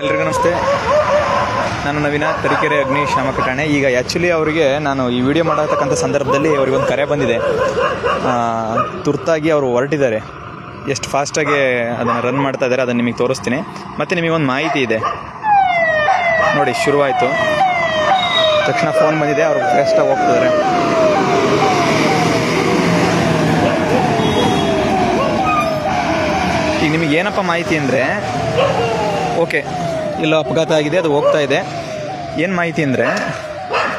ಎಲ್ರಿಗೂ ನಮಸ್ತೆ. ನಾನು ನವೀನ ತರೀಕೆರೆ ಅಗ್ನಿಶಾಮಕ ಠಾಣೆ. ಈಗ ಆ್ಯಕ್ಚುಲಿ ಅವರಿಗೆ ನಾನು ಈ ವಿಡಿಯೋ ಮಾಡತಕ್ಕಂಥ ಸಂದರ್ಭದಲ್ಲಿ ಅವ್ರಿಗೊಂದು ಕರೆ ಬಂದಿದೆ. ತುರ್ತಾಗಿ ಅವರು ಹೊರಟಿದ್ದಾರೆ. ಎಷ್ಟು ಫಾಸ್ಟಾಗಿ ಅದನ್ನು ರನ್ ಮಾಡ್ತಾ ಇದ್ದಾರೆ, ಅದನ್ನು ನಿಮಗೆ ತೋರಿಸ್ತೀನಿ. ಮತ್ತು ನಿಮಗೊಂದು ಮಾಹಿತಿ ಇದೆ. ನೋಡಿ, ಶುರುವಾಯಿತು. ತಕ್ಷಣ ಫೋನ್ ಬಂದಿದೆ, ಅವರು ಫ್ರೆಸ್ಟಾಗಿ ಹೋಗ್ತಿದ್ದಾರೆ ಈಗ ನಿಮಗೆ ಏನಪ್ಪ ಮಾಹಿತಿ ಅಂದರೆ ಓಕೆ ಇಲ್ಲ ಅಪಘಾತ ಆಗಿದೆ, ಅದು ಹೋಗ್ತಾ ಇದೆ. ಏನು ಮಾಹಿತಿ ಅಂದರೆ,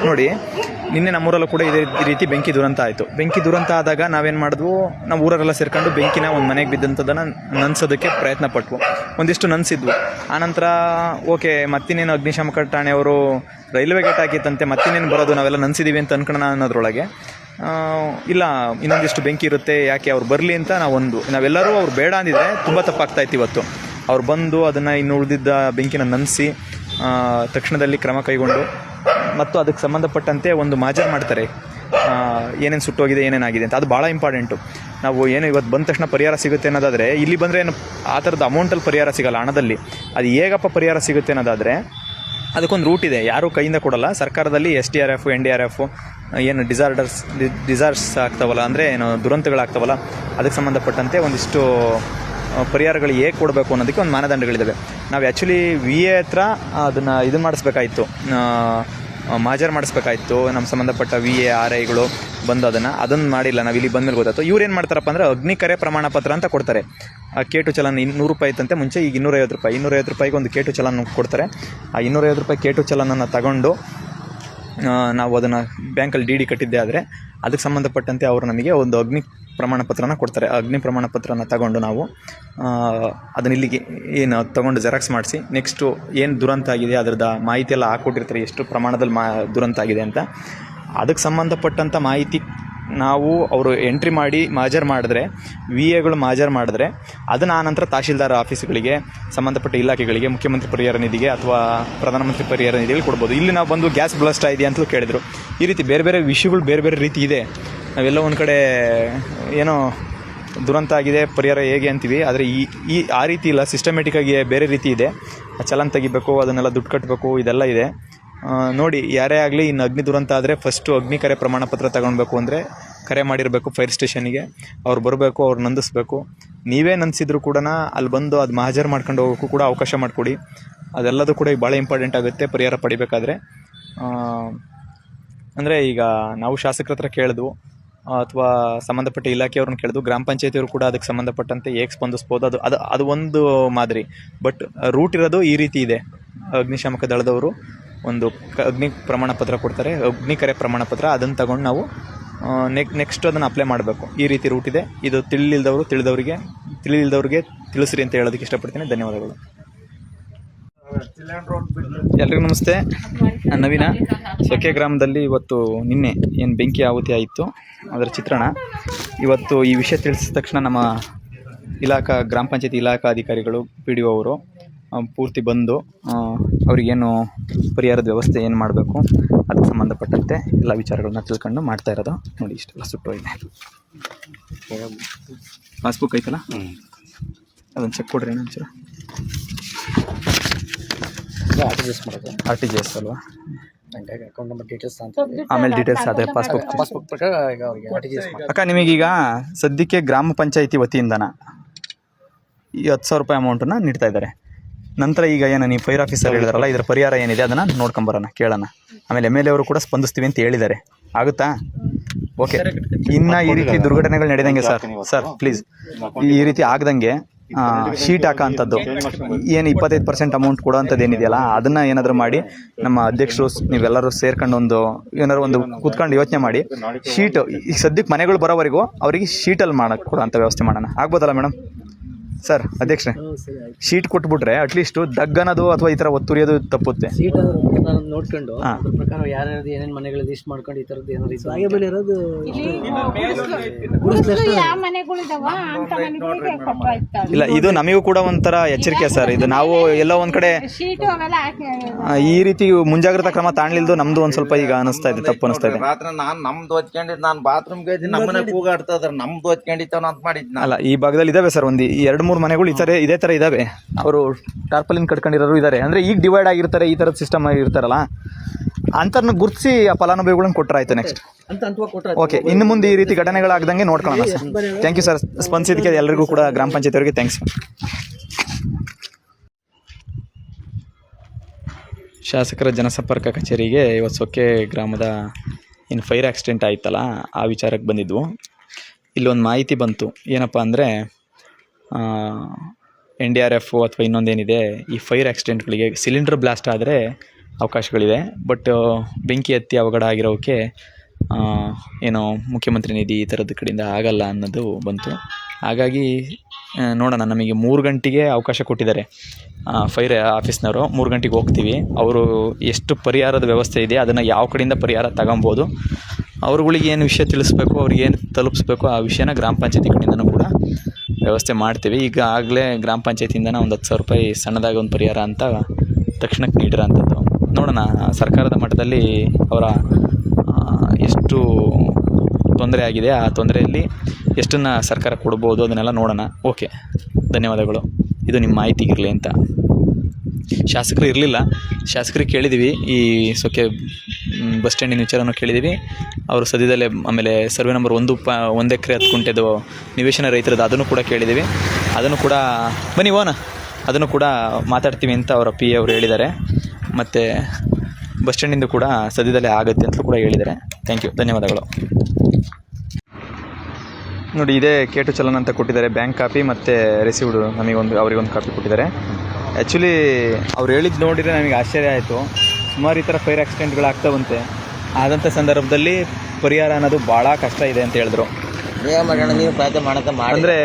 ನೋಡಿ, ನಿನ್ನೆ ನಮ್ಮೂರಲ್ಲೂ ಕೂಡ ಇದೇ ರೀತಿ ಬೆಂಕಿ ದುರಂತ ಆಯಿತು. ಬೆಂಕಿ ದುರಂತ ಆದಾಗ ನಾವೇನು ಮಾಡಿದ್ವು, ನಾವು ಊರರೆಲ್ಲ ಸೇರ್ಕೊಂಡು ಬೆಂಕಿನ ಒಂದು ಮನೆಗೆ ಬಿದ್ದಂಥದ್ದನ್ನು ನನ್ಸೋದಕ್ಕೆ ಪ್ರಯತ್ನ ಪಟ್ವು. ಒಂದಿಷ್ಟು ನನ್ಸಿದ್ವು. ಆನಂತರ ಓಕೆ, ಮತ್ತಿನ್ನೇನು ಅಗ್ನಿಶಾಮಕ ಠಾಣೆಯವರು ರೈಲ್ವೆ ಗೇಟ್ ಹಾಕಿತ್ತಂತೆ, ಮತ್ತಿನ್ನೇನು ಬರೋದು, ನಾವೆಲ್ಲ ನನ್ಸಿದ್ದೀವಿ ಅಂತ ಅನ್ಕೊಳ್ಳೋಣ ಅನ್ನೋದ್ರೊಳಗೆ ಇಲ್ಲ, ಇನ್ನೊಂದಿಷ್ಟು ಬೆಂಕಿ ಇರುತ್ತೆ, ಯಾಕೆ ಅವ್ರು ಬರಲಿ ಅಂತ ನಾವೊಂದು ನಾವೆಲ್ಲರೂ ಅವ್ರು ಬೇಡ ಅಂದಿದ್ರೆ ತುಂಬ ತಪ್ಪಾಗ್ತಾ ಇತ್ತು ಇವತ್ತು. ಅವ್ರು ಬಂದು ಅದನ್ನು ಇನ್ನು ಉಳಿದಿದ್ದ ಬೆಂಕಿನ ನಂದಿಸಿ ತಕ್ಷಣದಲ್ಲಿ ಕ್ರಮ ಕೈಗೊಂಡು ಮತ್ತು ಅದಕ್ಕೆ ಸಂಬಂಧಪಟ್ಟಂತೆ ಒಂದು ಮಾಜರ್ ಮಾಡ್ತಾರೆ. ಏನೇನು ಸುಟ್ಟೋಗಿದೆ ಏನೇನಾಗಿದೆ ಅಂತ. ಅದು ಭಾಳ ಇಂಪಾರ್ಟೆಂಟು. ನಾವು ಏನು ಇವತ್ತು ಬಂದ ತಕ್ಷಣ ಪರಿಹಾರ ಸಿಗುತ್ತೆ ಅನ್ನೋದಾದರೆ, ಇಲ್ಲಿ ಬಂದರೆ ಏನು ಆ ಥರದ ಅಮೌಂಟಲ್ಲಿ ಪರಿಹಾರ ಸಿಗಲ್ಲ ಹಣದಲ್ಲಿ. ಅದು ಹೇಗಪ್ಪ ಪರಿಹಾರ ಸಿಗುತ್ತೆ ಅನ್ನೋದಾದರೆ, ಅದಕ್ಕೊಂದು ರೂಟ್ ಇದೆ. ಯಾರೂ ಕೈಯಿಂದ ಕೊಡಲ್ಲ. ಸರ್ಕಾರದಲ್ಲಿ S D R F N D R F ಏನು ಡಿಸಾರ್ಡರ್ಸ್ ಡಿಸಾರ್ಟ್ಸ್ ಆಗ್ತಾವಲ್ಲ, ಅಂದರೆ ಏನು ದುರಂತಗಳಾಗ್ತಾವಲ್ಲ, ಅದಕ್ಕೆ ಸಂಬಂಧಪಟ್ಟಂತೆ ಒಂದಿಷ್ಟು ಪರಿಹಾರಗಳು ಹೇಗೆ ಕೊಡಬೇಕು ಅನ್ನೋದಕ್ಕೆ ಒಂದು ಮಾನದಂಡಗಳಿದ್ದಾವೆ ನಾವು ಆ್ಯಕ್ಚುಲಿ ವಿ ಎ ಹತ್ರ ಅದನ್ನು ಇದು ಮಾಡಿಸ್ಬೇಕಾಯಿತು. ಮಾಜರ್ ಮಾಡಿಸ್ಬೇಕಾಯ್ತು ನಮ್ಮ ಸಂಬಂಧಪಟ್ಟ ವಿ ಎ ಆರ್ ಐಗಳು ಬಂದು ಅದನ್ನು. ಅದನ್ನು ಮಾಡಿಲ್ಲ, ನಾವು ಇಲ್ಲಿ ಬಂದಮೇಲೆ ಗೊತ್ತಾಯ್ತು. ಇವ್ರು ಏನು ಮಾಡ್ತಾರಪ್ಪ ಅಂದರೆ ಅಗ್ನಿಕರೆ ಪ್ರಮಾಣ ಪತ್ರ ಅಂತ ಕೊಡ್ತಾರೆ. ಆ ಕೇಟು ಚಲನ್ ಇನ್ನೂರು ರೂಪಾಯಿ ಇತ್ತಂತೆ, ಮುಂಚೆ ಈಗ ಇನ್ನೂರೈವತ್ತು ರೂಪಾಯಿ. ಇನ್ನೂರೈವತ್ತು ರೂಪಾಯಿಗೆ ಒಂದು ಕೇಟು ಚಲನ್ ಕೊಡ್ತಾರೆ. ಆ ಇನ್ನೂರೈವತ್ತು ರೂಪಾಯಿ ಕೇಟು ಚಲನನ್ನು ತಗೊಂಡು ನಾವು ಅದನ್ನು ಬ್ಯಾಂಕಲ್ಲಿ ಡಿ ಡಿ ಕಟ್ಟಿದ್ದೆ ಆದರೆ, ಅದಕ್ಕೆ ಸಂಬಂಧಪಟ್ಟಂತೆ ಅವರು ನಮಗೆ ಒಂದು ಅಗ್ನಿ ಪ್ರಮಾಣ ಪತ್ರನ ಕೊಡ್ತಾರೆ. ಆ ಅಗ್ನಿ ಪ್ರಮಾಣ ಪತ್ರನ ತಗೊಂಡು ನಾವು ಅದನ್ನ ಇಲ್ಲಿಗೆ ಏನು ತಗೊಂಡು ಜೆರಾಕ್ಸ್ ಮಾಡಿಸಿ ನೆಕ್ಸ್ಟು ಏನು ದುರಂತ ಆಗಿದೆ ಅದರದ ಮಾಹಿತಿ ಎಲ್ಲ ಹಾಕ್ಕೊಟ್ಟಿರ್ತಾರೆ ಎಷ್ಟು ಪ್ರಮಾಣದಲ್ಲಿ ಮಾ, ದುರಂತ ಆಗಿದೆ ಅಂತ. ಅದಕ್ಕೆ ಸಂಬಂಧಪಟ್ಟಂಥ ಮಾಹಿತಿ ನಾವು ಅವರು ಎಂಟ್ರಿ ಮಾಡಿ ಮಾಜರ್ ಮಾಡಿದ್ರೆ ವಿ ಎಗಳು ಮಾಜರ್ ಮಾಡಿದ್ರೆ, ಅದನ್ನು ಆನಂತರ ತಹಶೀಲ್ದಾರ್ ಆಫೀಸ್ಗಳಿಗೆ, ಸಂಬಂಧಪಟ್ಟ ಇಲಾಖೆಗಳಿಗೆ, ಮುಖ್ಯಮಂತ್ರಿ ಪರಿಹಾರ ನಿಧಿಗೆ ಅಥವಾ ಪ್ರಧಾನಮಂತ್ರಿ ಪರಿಹಾರ ನಿಧಿಗೆ ಕೊಡ್ಬೋದು. ಇಲ್ಲಿ ನಾವು ಬಂದು ಗ್ಯಾಸ್ ಬ್ಲಾಸ್ಟ್ ಆಗಿದೆ ಅಂತಲೂ ಕೇಳಿದರು. ಈ ರೀತಿ ಬೇರೆ ಬೇರೆ ವಿಷಯಗಳು ಬೇರೆ ಬೇರೆ ರೀತಿ ಇದೆ. ನಾವೆಲ್ಲ ಒಂದು ಕಡೆ ಏನೋ ದುರಂತ ಆಗಿದೆ, ಪರಿಹಾರ ಹೇಗೆ ಅಂತೀವಿ, ಆದರೆ ಈ ಈ, ಆ ರೀತಿ ಇಲ್ಲ. ಸಿಸ್ಟಮೆಟಿಕ್ಕಾಗಿ ಬೇರೆ ರೀತಿ ಇದೆ. ಚಲನ್ ತೆಗಿಬೇಕು, ಅದನ್ನೆಲ್ಲ ದುಡ್ಡು ಕಟ್ಟಬೇಕು ಇದೆಲ್ಲ ಇದೆ. ನೋಡಿ, ಯಾರೇ ಆಗಲಿ ಇನ್ನು ಅಗ್ನಿ ದುರಂತ ಆದರೆ ಫಸ್ಟು ಅಗ್ನಿ ಕರೆ ಪ್ರಮಾಣ ಪತ್ರ ತಗೊಳ್ಬೇಕು ಅಂದರೆ ಕರೆ ಮಾಡಿರಬೇಕು ಫೈರ್ ಸ್ಟೇಷನಿಗೆ ಅವ್ರು ಬರಬೇಕು, ಅವ್ರು ನಂದಿಸ್ಬೇಕು. ನೀವೇ ನಂದಿಸಿದ್ರು ಕೂಡ ಅಲ್ಲಿ ಬಂದು ಅದು ಮಹಾಜರ್ ಮಾಡ್ಕೊಂಡು ಹೋಗೋಕ್ಕೂ ಕೂಡ ಅವಕಾಶ ಮಾಡಿಕೊಡಿ. ಅದೆಲ್ಲದೂ ಕೂಡ ಈಗ ಭಾಳ ಇಂಪಾರ್ಟೆಂಟ್ ಆಗುತ್ತೆ, ಪರಿಹಾರ ಪಡಿಬೇಕಾದ್ರೆ. ಅಂದರೆ ಈಗ ನಾವು ಶಾಸಕರ ಹತ್ರ ಕೇಳಿದ್ವು ಅಥವಾ ಸಂಬಂಧಪಟ್ಟ ಇಲಾಖೆಯವ್ರನ್ನ ಕೇಳಿದ್ರು ಗ್ರಾಮ ಪಂಚಾಯತಿಯವರು ಕೂಡ ಅದಕ್ಕೆ ಸಂಬಂಧಪಟ್ಟಂತೆ ಹೇಗೆ ಸ್ಪಂದಿಸ್ಬೋದು ಅದು ಅದು ಅದು ಒಂದು ಮಾದರಿ. ಬಟ್, ರೂಟ್ ಇರೋದು ಈ ರೀತಿ ಇದೆ. ಅಗ್ನಿಶಾಮಕ ದಳದವರು ಒಂದು ಅಗ್ನಿ ಪ್ರಮಾಣ ಪತ್ರ ಕೊಡ್ತಾರೆ. ಅಗ್ನಿ ಕರೆ ಪ್ರಮಾಣ ಪತ್ರ, ಅದನ್ನು ತಗೊಂಡು ನಾವು ನೆಕ್, ನೆಕ್ಸ್ಟ್ ಅದನ್ನು ಅಪ್ಲೈ ಮಾಡಬೇಕು. ಈ ರೀತಿ ರೂಟ್ ಇದೆ. ಇದು ತಿಳಿಲ್ದವರು ತಿಳಿದವರಿಗೆ ತಿಳಿಲ್ದವ್ರಿಗೆ ತಿಳಿಸ್ರಿ ಅಂತ ಹೇಳೋದಕ್ಕೆ ಇಷ್ಟಪಡ್ತೀನಿ. ಧನ್ಯವಾದಗಳು. ಎಲ್ರಿಗೂ ನಮಸ್ತೆ. ನವೀನ. ಸೊಕ್ಕೆ ಗ್ರಾಮದಲ್ಲಿ ಇವತ್ತು ನಿನ್ನೆ ಏನು ಬೆಂಕಿ ಆಹುತಿ ಆಯಿತು. ಅದರ ಚಿತ್ರಣ. ಇವತ್ತು ಈ ವಿಷಯ ತಿಳಿಸಿದ ತಕ್ಷಣ ನಮ್ಮ ಇಲಾಖಾ ಗ್ರಾಮ ಪಂಚಾಯತಿ ಇಲಾಖಾ ಅಧಿಕಾರಿಗಳು ಪಿ ಡಿ ಒ ಅವರು ಪೂರ್ತಿ ಬಂದು ಅವರಿಗೇನು ಪರಿಹಾರದ ವ್ಯವಸ್ಥೆ ಏನು ಮಾಡಬೇಕು ಅದಕ್ಕೆ ಸಂಬಂಧಪಟ್ಟಂತೆ ಎಲ್ಲ ವಿಚಾರಗಳನ್ನ ತಿಳ್ಕೊಂಡು ಮಾಡ್ತಾ ಇರೋದು ನೋಡಿ ಇಷ್ಟೆಲ್ಲ ಸುಟ್ಟೋಗಿದೆ ಪಾಸ್ಬುಕ್ ಐತಲ್ಲ? ಅದನ್ನು ಚೆಕ್ ಕೊಡ್ರಿ ಒಂಚೂರು ಎಸ್ ಮಾಡೋದು. ಆರ್ ಟಿ ಜಿ ಎಸ್ ಅಲ್ವಾ? ಹಂಗಾಗಿ ಅಕೌಂಟ್ ನಂಬರ್ ಡೀಟೇಲ್ಸ್ ಅಂತ ಆಮೇಲೆ ಡೀಟೇಲ್ಸ್ ಅದೇ ಪಾಸ್ಬುಕ್ ಪಾಸ್ಬುಕ್ ಪ್ರಕಾರ ಈಗ ಅವ್ರಿಗೆ ಆರ್ ಟಿ ಜಿ ಎಸ್ ಅಕ್ಕ ನಿಮಗೀಗ ಸದ್ಯಕ್ಕೆ ಗ್ರಾಮ ಪಂಚಾಯಿತಿ ವತಿಯಿಂದನ? ಈ ಹತ್ತು ಸಾವಿರ ರೂಪಾಯಿ ಅಮೌಂಟನ್ನು ನೀಡ್ತಾ ಇದ್ದಾರೆ. ನಂತರ ಈಗ ಏನು ನೀವು ಫೈರ್ ಆಫೀಸರ್ ಹೇಳಿದಾರಲ್ಲ ಇದರ ಪರಿಹಾರ ಏನಿದೆ ಅದನ್ನು ನೋಡ್ಕೊಂಬರೋಣ ಕೇಳೋಣ. ಆಮೇಲೆ ಎಂ ಎಲ್ ಎ ಅವರು ಕೂಡ ಸ್ಪಂದಿಸ್ತೀವಿ ಅಂತ ಹೇಳಿದ್ದಾರೆ. ಆಗುತ್ತಾ? ಓಕೆ ಇನ್ನು ಈ ರೀತಿ ದುರ್ಘಟನೆಗಳು ನಡೆದಂಗೆ ಸರ್ ಸರ್ ಪ್ಲೀಸ್ ಈ ರೀತಿ ಆಗದಂಗೆ ಶೀಟ್ ಹಾಕೋಂಥದ್ದು ಏನು ಇಪ್ಪತ್ತೈದು ಪರ್ಸೆಂಟ್ ಅಮೌಂಟ್ ಕೊಡೋವಂಥದ್ದು ಏನಿದೆಯಲ್ಲ, ಅದನ್ನು ಏನಾದರೂ ಮಾಡಿ ನಮ್ಮ ಅಧ್ಯಕ್ಷರು ನೀವೆಲ್ಲರೂ ಸೇರ್ಕೊಂಡು ಒಂದು ಏನಾದ್ರು ಒಂದು ಕೂತ್ಕೊಂಡು ಯೋಚನೆ ಮಾಡಿ. ಶೀಟ್ ಈಗ ಸದ್ಯಕ್ಕೆ ಮನೆಗಳು ಬರೋವರೆಗೂ ಅವರಿಗೆ ಶೀಟಲ್ಲಿ ಮಾಡಕ್ಕೆ ಕೊಡೋಂಥ ವ್ಯವಸ್ಥೆ ಮಾಡೋಣ. ಆಗ್ಬೋದಲ್ಲ ಮೇಡಮ್ ಸರ್ ಅಧ್ಯಕ್ಷರೇ ಶೀಟ್ ಕೊಟ್ಬಿಟ್ರೆ ಅಟ್ಲೀಸ್ಟ್ ದಗ್ಗನದು ಅನ್ನೋದು ಅಥವಾ ಈ ಥರ ಒತ್ತುರಿಯೋದು ತಪ್ಪುತ್ತೆ. ಸೀಟ್ ನೋಡ್ಕೊಂಡು ಹಾ. ಅದ್ರ ಪ್ರಕಾರ ಯಾರ್ಯಾರು ಏನೇನು ಮನೆಗಳು ಲಿಸ್ಟ್ ಮಾಡ್ಕೊಂಡು ಈ ತರದ್ದು ಏನಾದ್ರು ಇರೋದು ಯಾವ ಮನೆಗಳಿದಾವ ಅಂತ ಮನೆಗಳಿಗೆ ಇಲ್ಲ ಇದು ನಮಗೂ ಕೂಡ ಒಂಥರ ಎಚ್ಚರಿಕೆ ಸರ್ ಇದು ನಾವು ಎಲ್ಲ ಒಂದ್ ಕಡೆ ಶೀಟು ಅವೆಲ್ಲ ಹಾಕಿ ಆ, ಈ ರೀತಿ ಮುಂಜಾಗ್ರತಾ ಕ್ರಮ ತಾಣ್ಲಿಲ್ದು ನಮ್ದು ಒಂದು ಸ್ವಲ್ಪ ಈಗ ಅನಿಸ್ತಾ ಇದೆ ತಪ್ಪು ಅನಿಸ್ತಾ ಇದೆ. ರಾತ್ರಿ ನಾನ್ ನಮ್ದು ಹೊಚ್ಕೊಂಡಿದ್ ನಾನ್ ಬಾತ್ರೂಮ್ಗೆ ನಮ್ಮನೆ ಕೂಗಾಡ್ತಾ ಇದ್ರೆ ನಮ್ದು ಹೊಚ್ಕೊಂಡಿತ್ತವ ಅಂತ ಮಾಡಿದ್ನ ನಾನು. ಅಲ್ಲ ಈ ಭಾಗದಲ್ಲಿ ಇದಾವೆ ಸರ್ ಒಂದು ಎರಡು ಮೂರು ಮನೆಗಳು ಈ ಥರ ಇದೇ ಥರ ಇದ್ದಾವೆ ಅವರು ಟಾರ್ಪಲಿನ್ ಕಟ್ಕೊಂಡಿರೋರು ಇದ್ದಾರೆ ಅಂದರೆ ಈಗ ಡಿವೈಡ್ ಆಗಿರ್ತಾರೆ ಈ ಥರದ ಸಿಸ್ಟಮ್ ಆಗಿರ್ತಾರಲ್ಲ ಅಂಥವ್ರನ್ನ ಗುರುತಿಸಿ ಆ ಫಲಾನುಭವಿಗಳನ್ನ ಕೊಟ್ಟರಾಯ್ತು ನೆಕ್ಸ್ಟ್ ಓಕೆ ಇನ್ನು ಮುಂದೆ ಈ ರೀತಿ ಘಟನೆಗಳಾಗ್ದಂಗೆ ನೋಡ್ಕೊಳ್ಳೋಣ ಸರ್ ಥ್ಯಾಂಕ್ ಯು ಸರ್ ಸ್ಪಂದಿಸಿದ್ದಕ್ಕೆ ಎಲ್ಲರಿಗೂ ಕೂಡ ಗ್ರಾಮ ಪಂಚಾಯತ್ ಅವರಿಗೆ ಥ್ಯಾಂಕ್ಸ್ ಶಾಸಕರ ಜನಸಂಪರ್ಕ ಕಚೇರಿಗೆ ಇವತ್ತು ಸೊಕ್ಕೆ ಗ್ರಾಮದ ಏನು ಫೈರ್ ಆಕ್ಸಿಡೆಂಟ್ ಆಯ್ತಲ್ಲ ಆ ವಿಚಾರಕ್ಕೆ ಬಂದಿದ್ವು. ಇಲ್ಲೊಂದು ಮಾಹಿತಿ ಬಂತು. ಏನಪ್ಪ ಅಂದರೆ ಎನ್ ಡಿ ಆರ್ ಎಫ್ ಅಥವಾ ಇನ್ನೊಂದೇನಿದೆ, ಈ ಫೈರ್ ಆಕ್ಸಿಡೆಂಟ್ಗಳಿಗೆ ಸಿಲಿಂಡರ್ ಬ್ಲಾಸ್ಟ್ ಆದರೆ ಅವಕಾಶಗಳಿದೆ. ಬಟ್ ಬೆಂಕಿ ಹತ್ತಿ ಅವಘಡ ಆಗಿರೋಕ್ಕೆ ಏನೋ ಮುಖ್ಯಮಂತ್ರಿ ನಿಧಿ ಈ ಥರದ ಕಡೆಯಿಂದ ಆಗಲ್ಲ ಅನ್ನೋದು ಬಂತು. ಹಾಗಾಗಿ ನೋಡೋಣ, ನಮಗೆ ಮೂರು ಗಂಟೆಗೆ ಅವಕಾಶ ಕೊಟ್ಟಿದ್ದಾರೆ ಫೈರ್ ಆಫೀಸ್ನವರು ಮೂರು ಗಂಟೆಗೆ ಹೋಗ್ತೀವಿ. ಅವರು ಎಷ್ಟು ಪರಿಹಾರದ ವ್ಯವಸ್ಥೆ ಇದೆ, ಅದನ್ನು ಯಾವ ಕಡೆಯಿಂದ ಪರಿಹಾರ ತಗೊಬೋದು, ಅವ್ರುಗಳಿಗೆ ಏನು ವಿಷಯ ತಿಳಿಸ್ಬೇಕು, ಅವ್ರಿಗೆ ಏನು ತಲುಪಿಸ್ಬೇಕು, ಆ ವಿಷಯನ ಗ್ರಾಮ ಪಂಚಾಯತಿ ಕಡೆಯಿಂದನೂ ಕೂಡ ವ್ಯವಸ್ಥೆ ಮಾಡ್ತೀವಿ. ಈಗ ಆಗಲೇ ಗ್ರಾಮ ಪಂಚಾಯತಿಯಿಂದನೇ ಒಂದು ಹತ್ತು ಸಾವಿರ ರೂಪಾಯಿ ಸಣ್ಣದಾಗಿ ಒಂದು ಪರಿಹಾರ ಅಂತ ತಕ್ಷಣಕ್ಕೆ ನೀಡಿರೋಂಥದ್ದು. ನೋಡೋಣ, ಸರ್ಕಾರದ ಮಟ್ಟದಲ್ಲಿ ಅವರ ಎಷ್ಟು ತೊಂದರೆ ಆಗಿದೆ, ಆ ತೊಂದರೆಯಲ್ಲಿ ಎಷ್ಟನ್ನು ಸರ್ಕಾರ ಕೊಡ್ಬೋದು ಅದನ್ನೆಲ್ಲ ನೋಡೋಣ. ಓಕೆ, ಧನ್ಯವಾದಗಳು. ಇದು ನಿಮ್ಮ ಮಾಹಿತಿಗಿರಲಿ ಅಂತ. ಶಾಸಕರು ಇರಲಿಲ್ಲ. ಶಾಸಕರಿಗೆ ಕೇಳಿದ್ದೀವಿ ಈ ಸೊಕ್ಕೆ ಬಸ್ ಸ್ಟ್ಯಾಂಡಿನ ವಿಚಾರನೂ ಕೇಳಿದ್ದೀವಿ. ಅವರು ಸದ್ಯದಲ್ಲೇ ಆಮೇಲೆ ಸರ್ವೆ ನಂಬರ್ ಒಂದು ಪ, ಒಂದು ಎಕರೆ ಹತ್ತು ಕುಂಟೆದು ನಿವೇಶನ ರೈತರದ್ದು ಅದನ್ನು ಕೂಡ ಕೇಳಿದ್ದೀವಿ. ಅದನ್ನು ಕೂಡ, ಬನ್ನಿ ಓನ ಅದನ್ನು ಕೂಡ ಮಾತಾಡ್ತೀವಿ ಅಂತ ಅವರ ಪಿ ಅವರು ಹೇಳಿದ್ದಾರೆ. ಮತ್ತು ಬಸ್ ಸ್ಟ್ಯಾಂಡಿಂದ ಕೂಡ ಸದ್ಯದಲ್ಲೇ ಆಗುತ್ತೆ ಅಂತಲೂ ಕೂಡ ಹೇಳಿದ್ದಾರೆ. ಥ್ಯಾಂಕ್ ಯು ಧನ್ಯವಾದಗಳು. ನೋಡಿ, ಇದೇ ಕೇಟು ಚಲನ್ ಅಂತ ಕೊಟ್ಟಿದ್ದಾರೆ. ಬ್ಯಾಂಕ್ ಕಾಪಿ ಮತ್ತು ರಿಸೀವ್ಡ್ ನಮಗೊಂದು, ಅವರಿಗೊಂದು ಕಾಪಿ ಕೊಟ್ಟಿದ್ದಾರೆ. ಆ್ಯಕ್ಚುಲಿ ಅವ್ರು ಹೇಳಿದ್ದು ನೋಡಿದರೆ ನನಗೆ ಆಶ್ಚರ್ಯ ಆಯಿತು. ಸುಮಾರು ಈ ಥರ ಫೈರ್ ಆಕ್ಸಿಡೆಂಟ್ಗಳಾಗ್ತಾವಂತೆ ಆದಂಥ ಸಂದರ್ಭದಲ್ಲಿ ಪರಿಹಾರ ಅನ್ನೋದು ಭಾಳ ಕಷ್ಟ ಇದೆ ಅಂತ ಹೇಳಿದ್ರು. ಮಾಡೋಣ ನೀವು ಪ್ರಯತ್ನ ಮಾಡಕ್ಕೆ ಮಾಡಿದ್ರೆ ಅಂದರೆ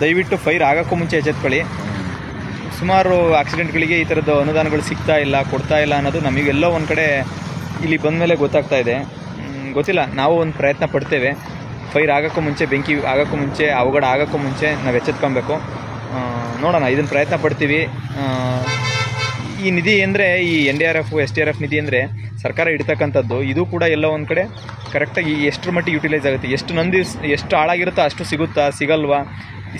ದಯವಿಟ್ಟು ಫೈರ್ ಆಗೋಕ್ಕೂ ಮುಂಚೆ ಎಚ್ಚೆತ್ಕೊಳ್ಳಿ. ಸುಮಾರು ಆಕ್ಸಿಡೆಂಟ್ಗಳಿಗೆ ಈ ಥರದ್ದು ಅನುದಾನಗಳು ಸಿಗ್ತಾ ಇಲ್ಲ ಕೊಡ್ತಾ ಇಲ್ಲ ಅನ್ನೋದು ನಮಗೆಲ್ಲೋ ಒಂದು ಕಡೆ ಇಲ್ಲಿ ಬಂದ ಮೇಲೆ ಗೊತ್ತಾಗ್ತಾ ಇದೆ. ಮ್, ಗೊತ್ತಿಲ್ಲ ನಾವು ಒಂದು ಪ್ರಯತ್ನ ಪಡ್ತೇವೆ. ಫೈರ್ ಆಗೋಕ್ಕೂ ಮುಂಚೆ ಬೆಂಕಿ ಆಗೋಕ್ಕೂ ಮುಂಚೆ ಅವಘಡ ಆಗೋಕ್ಕೂ ಮುಂಚೆ ನಾವು ಎಚ್ಚೆತ್ಕೊಬೇಕು ಆ, ನೋಡೋಣ ಇದನ್ನು ಪ್ರಯತ್ನ ಪಡ್ತೀವಿ. ಆ, ಈ ನಿಧಿ ಅಂದರೆ, ಈ N D R F, S D R F ನಿಧಿ ಅಂದರೆ ಸರ್ಕಾರ ಇಡ್ತಕ್ಕಂಥದ್ದು. ಇದು ಕೂಡ ಎಲ್ಲ ಒಂದು ಕಡೆ ಕರೆಕ್ಟಾಗಿ ಎಷ್ಟರ ಮಟ್ಟಿಗೆ ಯುಟಿಲೈಸ್ ಆಗುತ್ತೆ. ಎಷ್ಟು ನಂದಿ, ಎಷ್ಟು ಹಾಳಾಗಿರುತ್ತೋ ಅಷ್ಟು ಸಿಗುತ್ತಾ, ಸಿಗಲ್ವಾ?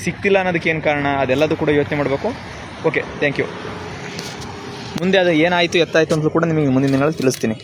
ಸಿಗ್ತಿಲ್ಲ ಅನ್ನೋದಕ್ಕೆ ಏನು ಕಾರಣ? ಅದೆಲ್ಲದೂ ಕೂಡ ಯೋಚನೆ ಮಾಡಬೇಕು. ಓಕೆ ಥ್ಯಾಂಕ್ ಯು ಮುಂದೆ ಅದು ಏನಾಯಿತು, ಎತ್ತಾಯಿತು ಅಂತ ಕೂಡ ನಿಮಗೆ ಮುಂದಿನ ದಿನಗಳಲ್ಲಿ ತಿಳಿಸ್ತೀನಿ.